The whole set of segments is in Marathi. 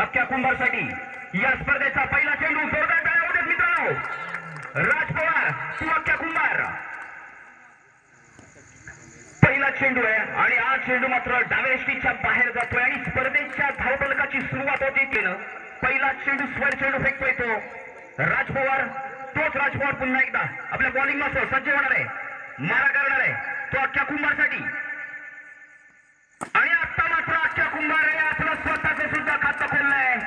अख्ख्या कुंभारसाठी. या स्पर्धेचा पहिला चेंडू जोरदार टाळ्या होत्यात मित्रांनो. राज पवार तू अख्ख्या कुंभार. पहिला चेंडू आहे आणि हा चेंडू मात्र डाव्या बाहेर जातोय आणि स्पर्धेच्या धावपलकाची सुरुवात होती केलं पहिला चेंडू स्वर चेंडू फेकतोय तो. राज पवार तोच राज पवार पुन्हा एकदा. आपल्या बॉलिंग मास्टर सज्ज होणार आहे. मारा करणार आहे. तो अख्ख्या कुंभारसाठी आणि आता मात्र अख्ख्या कुंभाराने आपलं स्वतःच सुद्धा खातं खोललंय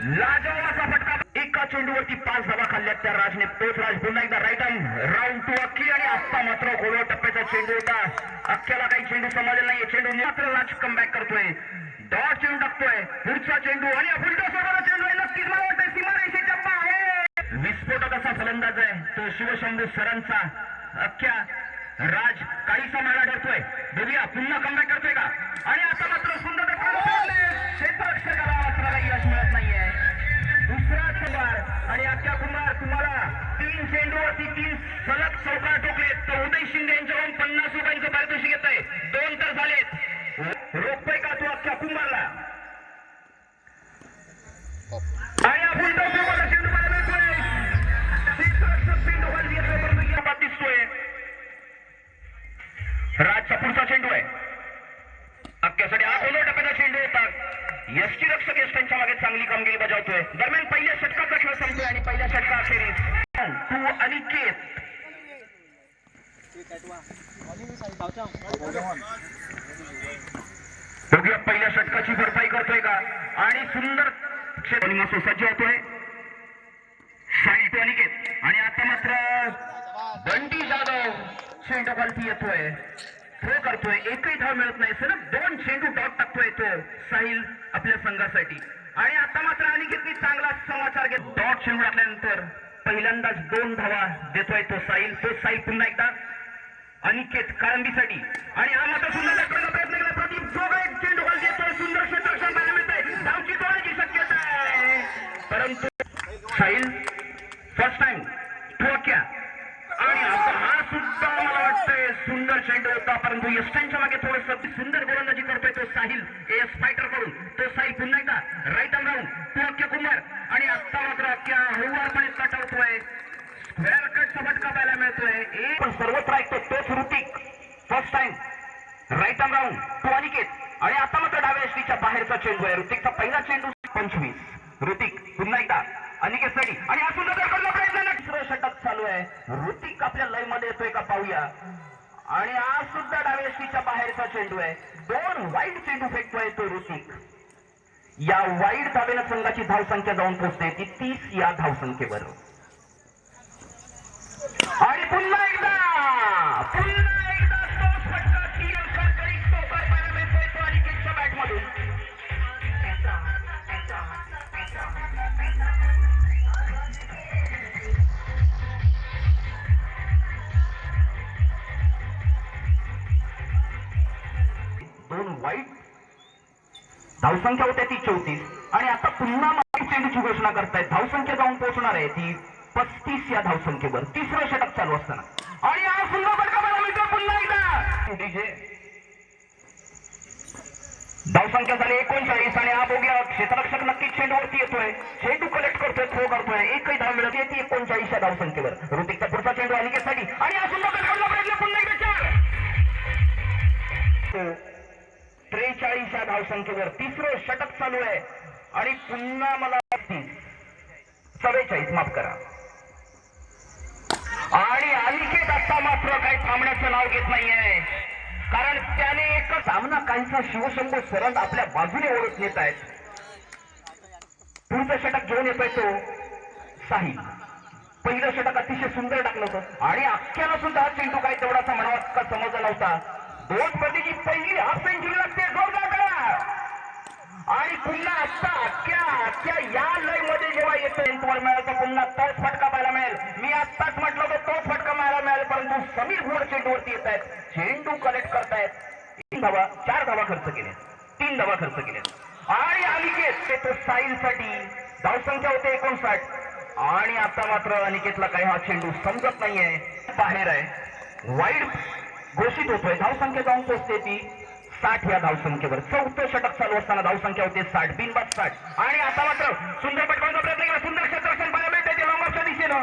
आणि लाजवाब फटका. एका चेंडूवरती पाच धावा खाल्ल्यात त्या राजने. तोच राज पुन्हा एकदा राईट आर्म राऊंड टू अख्खी आणि आत्ता मात्र गोव्या टप्प्याचा चेंडू होता. अख्ख्याला काही चेंडू समजला नाहीये. चेंडू मात्र राज कम बॅक करतोय. डॉट चेंडू टाकतोय. पुढचा चेंडू आणि फुलटा सोबत चेंडू आहे. नक्कीच मला वाटतं टप्पा आहे. विस्फोटक असा फलंदाज आहे. तो शिवशंभू सरांचा. अख्ख्या राज काहीसा मारा ठरतोय बघूया पुन्हा कमबॅक करतोय का? आणि तीन चेंडूवरती तीन सलग चौकार ठोकले तर उदय शिंदे यांच्याकडून पन्नास रुपयांचं पारितोषिक येत आहे. दोन तर झालेत. रोखतोय का तू अख्ख्या कुंभारला? आणि आपण चेंडू दिसतोय. राजचा पुढचा चेंडू आहे. अख्ख्यासाठी हा खोलो टप्प्याचा चेंडू होता? यशची रक्षक यश त्यांच्या मागे चांगली कामगिरी बजावतोय. दरम्यान पहिल्या षटकाचा खेळ संपतोय आणि पहिल्या षटका अखेरीस. तू अनिकेत बघूया पहिल्या षटकाची भरपाई करतोय का? आणि सुंदर सज्ज होतोय. साईल टू अनिकेत आणि आता मात्र बंटी जाधव चेंडू खालती येतोय. थ्रो करतोय. एकही धाव मिळत नाही. सलग दोन चेंडू डॉट टाकतोय तो साहिल आपल्या संघासाठी. आणि आता मात्र अनिकेतनी चांगला समाचार घेत डॉट चेंडू टाकल्यानंतर पहिल्यांदाच दोन धावा देतोय तो साईल तो साईल पुन्हा एकदा अनिकेत काळंबीसाठी. आणि हा मात्र सुंदर दाखवण्याचा प्रयत्न केला. प्रदीप जोग एक चेंडू खाली देतोय सुंदर क्षेत्ररक्षण पाहायला मिळतंय. धावची तोडायची शक्यता आहे. परंतु साईल फर्स्ट टाइम ठोक्या. आणि आता सुद्धा मला वाटतंय. सुंदर चेंडू होता परंतु यष्टांच्या मागे थोडस सुंदर गोलंदाजी करतोय तो साहिल. एस फायटरकडून. तो साहिल पुन्हा एकदा राईट आर्म राऊंड तो अख्ख्या कुंभार. आणि आत्ता मात्र अख्ख्या हळूवारपणे कट होतोय. स्क्वेअर कटचा फटका पाहायला मिळतोय. पण सर्वत्र ऐकतो तोच Hrithik first time right arm round तो अनिकेत. आणि आता मात्र डाव्या एसटीच्या बाहेरचा चेंडू आहे ऋतिकचा पहिला चेंडू पंचवीस. ऋतिक पुन्हा एकदा. अनिकेतसाठी आणि हा सुंदर प्रयत्न षटक चालू आहे. ऋतिक आपल्या लयमध्ये येतोय का पाहूया. आणि आज सुद्धा डाव्या बाहेरचा चेंडू आहे. दोन वाईट चेंडू फेकतोय तो ऋतिक या वाईट धावेनं संघाची धावसंख्या जाऊन पोहोचते. ती तीस या धावसंख्येवर. आणि पुन्हा एकदा पुन्हा धावसंख्या होत्या ती चौतीस. आणि आता पुन्हा वाईट चेंडूची घोषणा करतायत. धावसंख्या जाऊन पोहोचणार आहे ती पस्तीस या धावसंख्येवर. तिसरं षटक चालू असताना. आणि हा सुंदर फटका मला मिळतो पुन्हा एकदा. डीजे धावसंख्या झाली एकोणचाळीस आणि हा बोग्या क्षेत्ररक्षक नक्कीच चेंडूवरती येतोय. चेंडू कलेक्ट करतोय थ्रो करतोय. एकही धाव मिळत येते एकोणचाळीस या धावसंख्येवर. ऋतिकचा पुढचा चेंडू अनिकेतसाठी आणि हा सुंदर फटका प्रयत्न पुन्हा एकदा चार. त्रेचाळीस या धावसंख्येवर तिसरं षटक चालू आहे. आणि पुन्हा मला चव्वेचाळीस माफ करा. आणि अनिकेत आता मात्र काही थांबण्याचं नाव घेत नाहीये. कारण त्याने एक सामना काहीसा शिवशंभू सरंद आपल्या बाजूने ओळख नेत आहेत. पुढचं षटक घेऊन येतोय तो साही. पहिलं षटक अतिशय सुंदर टाकलं होतं. आणि अख्ख्याला सुद्धा चेंडू काय तेवढासा म्हणावा का समजला नव्हता. दोन प्रतीची पहिली हाफ सेंचुरी लागते. जोरदार आणि पुन्हा आत्ता अख्ख्या अख्ख्या या लयमध्ये जेव्हा येतो तुम्हाला मिळेल तर पुन्हा तोच फटका पाहायला मिळेल. मी आत्ताच म्हटलं तर तोच फटका पाहायला मिळेल परंतु समीर घोड चेंडूवरती येत आहेत. चेंडू कलेक्ट करतायत. तीन धावा चार धावा खर्च केले तीन धावा खर्च केले आणि अनिकेत ते तो साईल साठी धावसंख्या होते एकोणसाठ. आणि आता मात्र अनिकेतला काही हा चेंडू समजत नाहीये. बाहेर आहे. वाईड घोषित होतोय. धावसंख्या जाऊन पोचते ती. साठ या धावसंख्येवर चौथं षटक चालू असताना धावसंख्या होते साठ. बिनबाद साठ. आणि आता मात्र सुंदर पटकांचा प्रयत्न केला सुंदर क्षेत्रक्षण पाहायला मिळते ते लॉंगॉफच्या दिशेनं.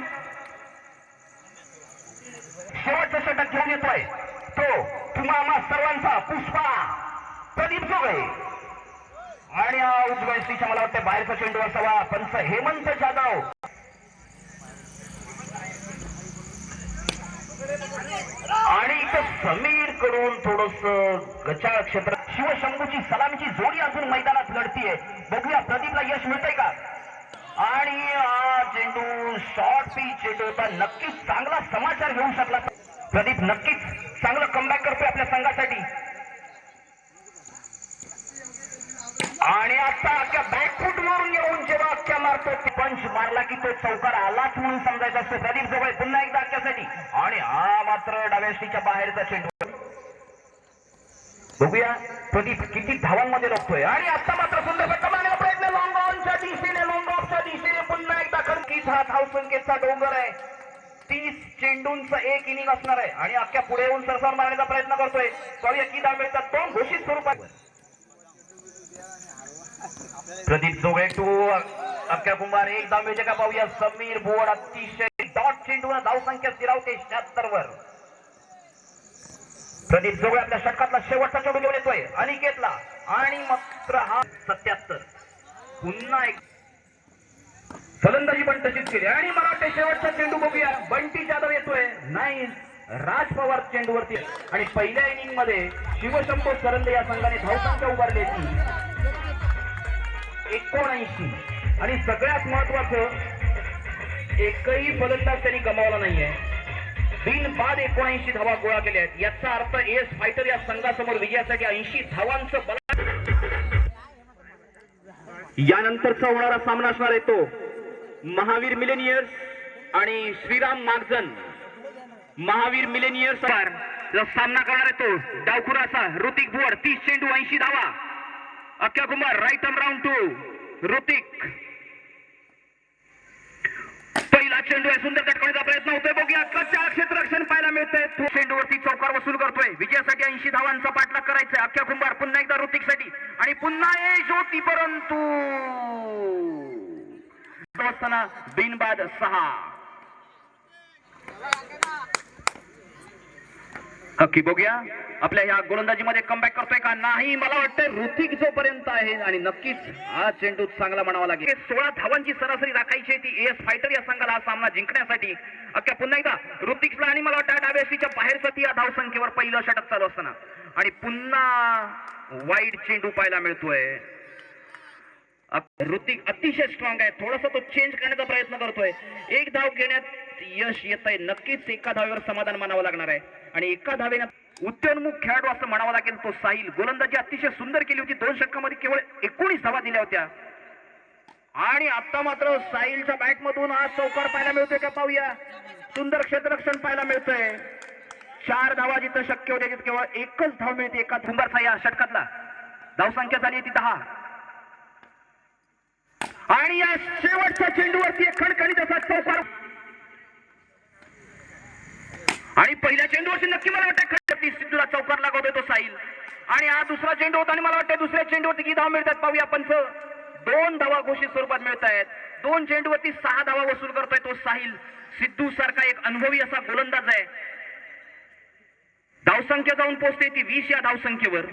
शेवटचं षटक घेऊन येतोय. तो तुम्हा आम्हा सर्वांचा पुष्पा. प्रदीप जोगळे. आणि उजव्या मला वाटतं बाहेरचा चेंडू असावा. पंच हेमंत जाधव. आणि इथं समीरकडून थोडस गचाळ क्षेत्र शिवशंभूची सलामीची जोडी अजून मैदानात लढतीये. बघूया प्रदीपला यश मिळतंय का? आणि हा चेंडू शॉर्ट पी चेंडू होता. नक्कीच चांगला समाचार घेऊ शकला. प्रदीप नक्कीच चांगलं कमबॅक करतोय आपल्या संघासाठी. आणि आता अख्ख्या बॅकफूट वरून येऊन जेव्हा अख्ख्या मारतो पंच मारला की तो चौकार आलाच म्हणून समजायचा असतो. प्रदीप जवळ पुन्हा एकदा अख्ख्यासाठी आणि हा मात्र डाव्या बाहेरचा चेंडू बघूया प्रदीप किती धावांमध्ये रोखतोय आणि आता मात्र सुंदर फटका मारण्याचा प्रयत्न लॉंग ऑनच्या दिशेने लॉंग ऑफच्या दिशेने पुन्हा एकदा खरकीच हा धाव संख्येचा डोंगर आहे. तीस चेंडूंचा एक इनिंग असणार आहे. आणि अख्ख्या पुढे येऊन सरसार मारण्याचा प्रयत्न करतोय. सॉरी किती धाव मिळतात दोन घोषित स्वरूपात. प्रदीप जोगळे टू अख्या कुंभार एक धाव मिळते का पाहूया समीर बोर्ड अतिशय डॉट चेंडून धाव संख्या स्थिरावते शहात्तर वर प्रदीप जोगळे आपल्या षटकातला शेवटचा चेंडू घेऊन येतोय अनिकेतला. आणि मात्र हा सत्याहत्तर. पुन्हा एक. फलंदाजी पण तशीच केली. आणि मला वाटतं शेवटचा चेंडू बघूया. बंटी जाधव येतोय. नाही राज पवार चेंडूवरती. आणि पहिल्या इनिंगमध्ये शिवशंभू सरंदे या संघाने धावसंख्या उभारली होती. एकोणऐंशी. आणि सगळ्यात महत्वाचं एकही फलंदाज त्यांनी गमावला नाहीये. बिन बाद एकोणऐंशी धावा गोळा केल्या आहेत. याचा अर्थ एस फायटर या संघासमोर विजयासाठी ऐंशी धावांचं बल यानंतरचा होणारा सामना असणार आहे तो. महावीर मिलेनियर्स आणि श्रीराम मागजन. महावीर मिलेनियर्स सामना करणार आहे तो डावखुराचा ऋतिक भुवर तीस चेंडू ऐंशी धावा. अख्ख्या Kumar right arm round to Hrithik हा चेंडू आहे. सुंदर तटकवण्याचा प्रयत्न होतोय. बघूया कच्च्या क्षेत्ररक्षण पाहायला मिळतंय. तो चेंडूवरती चौकार वसूल करतोय. विजयासाठी ऐंशी धावांचा पाठलाग करायचा अख्ख्या कुंभार पुन्हा एकदा ऋतिकसाठी आणि पुन्हा ए ज्योती परंतु. असताना बिनबाद सहा. नक्की बघूया. आपल्या ह्या गोलंदाजीमध्ये कमबॅक करतोय का? नाही मला वाटतंय ऋतिक जोपर्यंत आहे आणि नक्कीच हा चेंडू चांगला म्हणावा लागेल. सोळा धावांची सरासरी राखायची आहे ती एस फायटर या संघाला हा सामना जिंकण्यासाठी. अख्ख्या पुन्हा एकदा ऋतिकला आणि मला वाटतं डाव्या बाहेरचं ती या धावसंख्येवर पहिलं षटक चालू असताना. आणि पुन्हा वाईट चेंडू पाहायला मिळतोय. ऋतिक अतिशय स्ट्रॉंग आहे. थोडासा तो चेंज करण्याचा प्रयत्न करतोय. एक धाव घेण्यात यश येत आहे नक्कीच एका धावेवर समाधान मानावं लागणार आहे. आणि एका धावेनं उद्योन्मुख खेळाडू असं म्हणावं लागेल तो साहिल. गोलंदाजी अतिशय सुंदर केली होती. दोन षटकामध्ये केवळ एकोणीस धावा दिल्या होत्या. आणि आता मात्र साहिलच्या बॅट मधून आज चौकार पाहायला मिळतोय का पाहूया. सुंदर क्षेत्ररक्षण पाहायला मिळतंय. चार धावा जिथं शक्य होत्या तिथं केवळ एकच धाव मिळते. एका धुंबर या षटकातला. धावसंख्या झाली ती दहा. आणि या शेवटच्या चेंडूवरती एक खणखणीत असा चौकार. आणि पहिल्या चेंडूवरती नक्की मला वाटतं सिद्धूला चौकार लागवतोय तो साहिल. आणि हा दुसरा चेंडू होता आणि मला वाटतं दुसऱ्या चेंडूवरती किती धाव मिळतात पाहूया पंच दोन धावा घोषित स्वरूपात मिळत आहेत दोन चेंडूवरती सहा धावा वसूल करतोय तो साहिल. सिद्धू सारखा एक अनुभवी असा गोलंदाज आहे. धावसंख्या जाऊन पोहोचते ती वीस या धावसंख्येवर.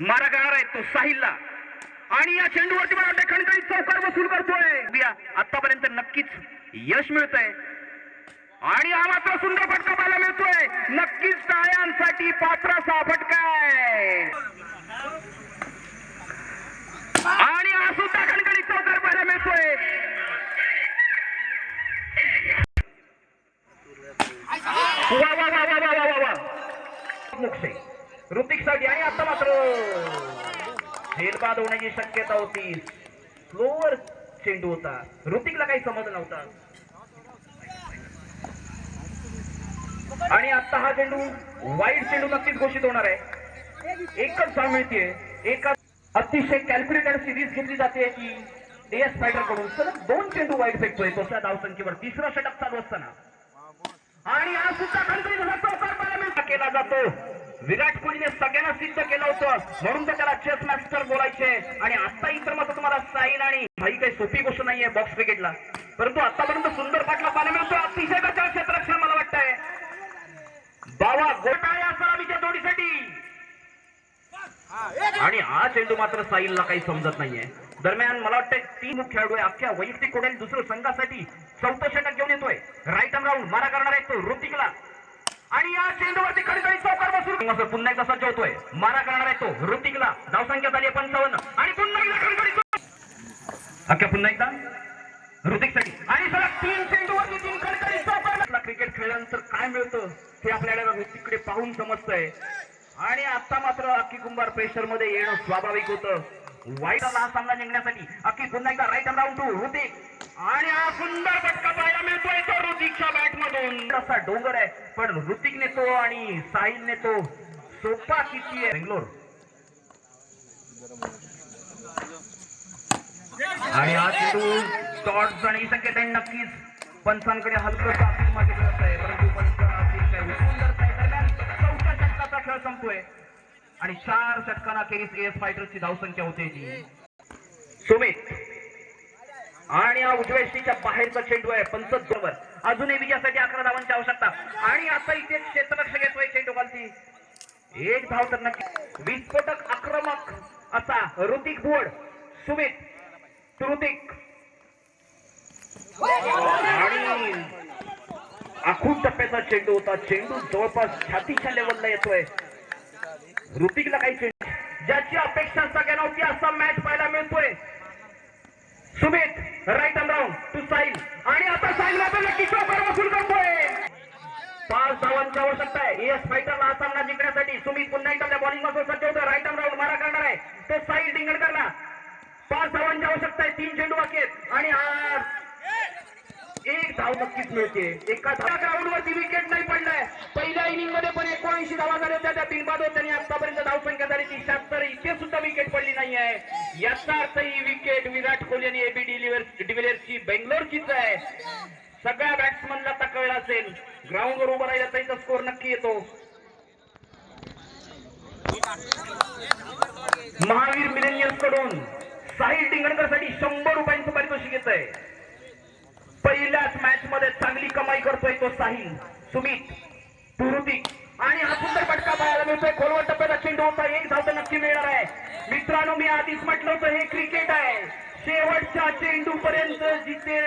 मारा करणार आहे तो साहिलला. आणि या चेंडूवरती मला वाटतं खणखणीत चौकार वसूल करतोय. आतापर्यंत नक्कीच यश मिळतंय. आणि हा मात्र सुंदर फटका पाहायला मिळतोय. नक्कीच टाळ्यांसाठी पात्र फटका. आहे आणि हा सुद्धा खणखणी चौकार पाहायला मिळतोय. वा वा वा वा वा वा वा वा. ऋतिकसाठी आहे आता मात्र. झेलबाद होण्याची शक्यता होती. स्लोवर चेंडू होता. ऋतिकला काही समज नव्हता. आणि आता हा चेंडू वाईट चेंडू नक्कीच घोषित होणार आहे. एकच धाव मिळते एका अतिशय कॅल्क्युलेटेड सिरीज घेतली जाते की एस फायटरकडून. सलग दोन चेंडू वाईट फेकतोय तोच्या धावसंख्येवर तिसरा षटक चालू असताना. आणि हा सुद्धा खंडणी केला जातो. विराट कोहलीने सगळ्यांना सिद्ध केलं होतं. म्हणून तर त्याला चेस मास्टर बोलायचे. आणि आता इतर मात्र तुम्हाला साईन आणि भाई काही सोपी गोष्ट नाहीये बॉक्स क्रिकेटला परंतु आतापर्यंत सुंदर पाटला पाहायला मिळतो. अतिशय बचाव क्षेत्ररक्षण मला वाटतंय. बावा गोटा आहे सलामीच्या जोडीसाठी आणि हा चेंडू मात्र साईलला काही समजत नाहीये. दरम्यान मला वाटतंय तीन खेळाडू आहे. अख्ख्या वैयक्तिक कोड्याने दुसऱ्या संघासाठी चौथं षटक घेऊन येतोय. राईट अँड राऊंड मारा करणार आहे तो ऋतिकला. आणि या चेंडूवरती खडखडी चौकार बसून असं पुन्हा एकदा सज्ज होतोय. मारा करणार आहे तो. ऋतिकला. धावसंख्या झाली आहे पंचावन्न. आणि पुन्हा एकदा चौकार. अख्ख्या पुन्हा एकदा. ऋतिकसाठी आणि सलग तीन चेंडूवरती तीन खडखडी चौकार क्रिकेट खेळल्यानंतर काय मिळतं? हे आपल्याला ऋतिककडे पाहून समजतंय. आणि आता मात्र अक्की कुंभार प्रेशरमध्ये येणं स्वाभाविक होतं. वाईटला हा सामना जिंकण्यासाठी. अक्की पुन्हा एकदा राईट राऊंड टू ऋतिक. आणि हा सुंदर फटका पाहायला मिळतोय तो. ऋतिकच्या बॅट मधून असा डोंगर आहे पण ऋतिकने तो आणि साहिलने तो सोपा किती आहे. बेंगलोर. आणि हा चेंडू डॉट्स आणि शक्यता आहे नक्कीच पंचांकडे हलकं अपील मागे मिळत आहे. परंतु पंच अपील काही सुंदर आहे. दरम्यान चौथ्या षटकाचा खेळ संपतोय. आणि चार षटकांना अखेरीस एस फायटर्सची धावसंख्या होते जी. सुमित आणि हा उजव्या यष्टीच्या बाहेरचा चेंडू आहे पंच बरोबर अजूनही विजयासाठी अकरा धावांची आवश्यकता. आणि आता इथे क्षेत्ररक्षक येतोय चेंडू खालती एक धाव तर नक्की. विस्फोटक आक्रमक असा ऋतिक बोर्ड सुमित ऋतिक. आणि आखून टप्प्याचा चेंडू होता. चेंडू जवळपास छातीच्या लेवलला येतोय. ऋतिकला काही चेंडू ज्याची अपेक्षा सगळ्यांना होती असा मॅच पाहायला मिळतोय. Sumit right and round to Sail आणि आता साईल आपल्याला किशोर वसूल करतोय? पाच धावांची आवश्यकता आहे. एस फायटरला हा सामना जिंकण्यासाठी सुमित पुन्हा एकदा त्या बॉलिंगमध्ये सज्ज होतो राईट अँड राऊंड मारा करणार आहे. तो साईल डिंगणकरला. पाच धावांची आवश्यकता आहे. तीन चेंडू बाकी आहेत. आणि हा एक धाव नक्कीच मिळते. एका ग्राउंड वरती विकेट नाही पडलाय. पहिल्या इनिंगमध्ये पण एकोणऐंशी धावा झाल्या होत्या. त्या बिनबाद होत्या आणि आतापर्यंत धावसंख्या झाली ती शहात्तर इतके नाही आहे. याचा अर्थ ही विकेट विराट कोहली आणि एबी डिव्हिलियर्सची बेंगलोरचीच आहे. सगळ्या बॅट्समनला आता कळलं असेल. ग्राउंडवर उभं राहिला तरी स्कोर नक्की येतो. महावीर मिलेनियर्सकडून साहिल टिंगणकरसाठी शंभर रुपयांचं पारितोषिक येत आहे पहिल्याच मॅच मध्ये चांगली कमाई करतोय तो साहिल. सुमित तुरुतिक आणि हा सुंदर फटका पाहायला मिळतोय खोलवर टप्प्याचा चेंडू होता एक धाव तर नक्की मिळणार आहे मित्रांनो मी आधीच म्हटलं होतं हे क्रिकेट आहे. शेवटच्या चेंडू पर्यंत जिथे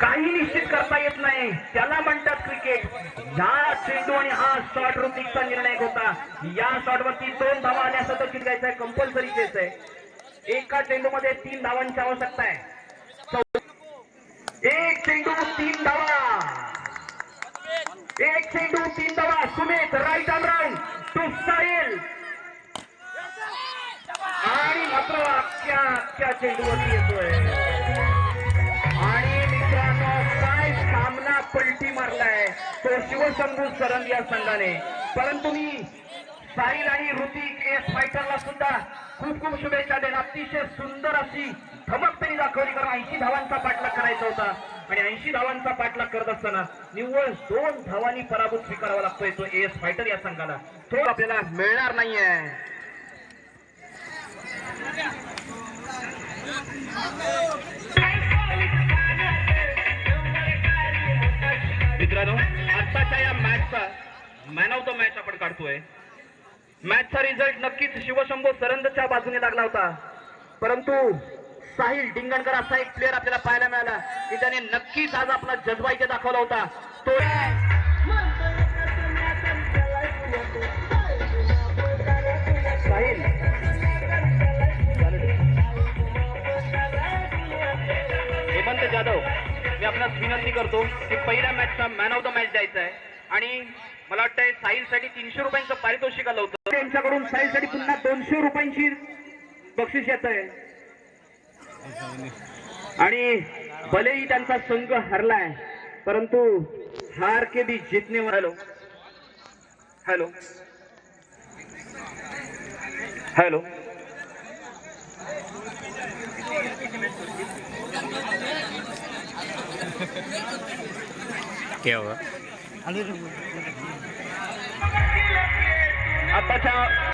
काही निश्चित करता येत नाही त्याला म्हणतात क्रिकेट या चेंडू आणि हा शॉट रुपीचा निर्णय होता या शॉट वरती दोन धावा आल्या असं तर आहे कंपल्सरी चेस आहे. एका चेंडू मध्ये तीन धावांची आवश्यकता आहे. एक चेंडू तीन धावा. एक चेंडू तीन धावा. Sumit right arm round to Sahil आणि मात्र अख्ख्या अख्ख्या चेंडूवरती येतोय. आणि मित्रांनो काय सामना पलटी मारलाय तो शिवशंभू सरन या संघाने. परंतु मी साहिल आणि ऋतिक एस फायटरला सुद्धा खूप खूप शुभेच्छा देईन. अतिशय सुंदर अशी धमक त्यांनी दाखवली कारण ऐंशी धावांचा पाठलाग करायचा होता. आणि ऐंशी धावांचा पाठलाग करत असताना निव्वळ दोन धावांनी पराभूत स्वीकारावा लागतोय तो एस फायटर या संघाला. तो आपल्याला मिळणार नाहीये. मित्रांनो आत्ताच्या या मॅचचा मॅन ऑफ द मॅच आपण काढतोय. मॅचचा रिझल्ट नक्कीच शिवशंभो सरंदच्या बाजूने लागला होता. परंतु साहिल डिंगणकर असा एक प्लेअर आपल्याला पाहायला मिळाला की त्याने नक्कीच आज आपला जज्बा इथे दाखवला होता. तो मी आपल्यास विनंती करतो की पहिल्या मॅचचा मॅन ऑफ द मॅच द्यायचा आहे. आणि मला वाटतंय साहिलसाठी तीनशे रुपयांचं पारितोषिक आलं होतं. त्यांच्याकडून साहिलसाठी पुन्हा दोनशे रुपयांची बक्षीस येत आहे आणि भलेही त्यांचा संघ हरलाय परंतु हार के भी जितने हॅलो. हॅलो. हॅलो. क्या हुआ आताच्या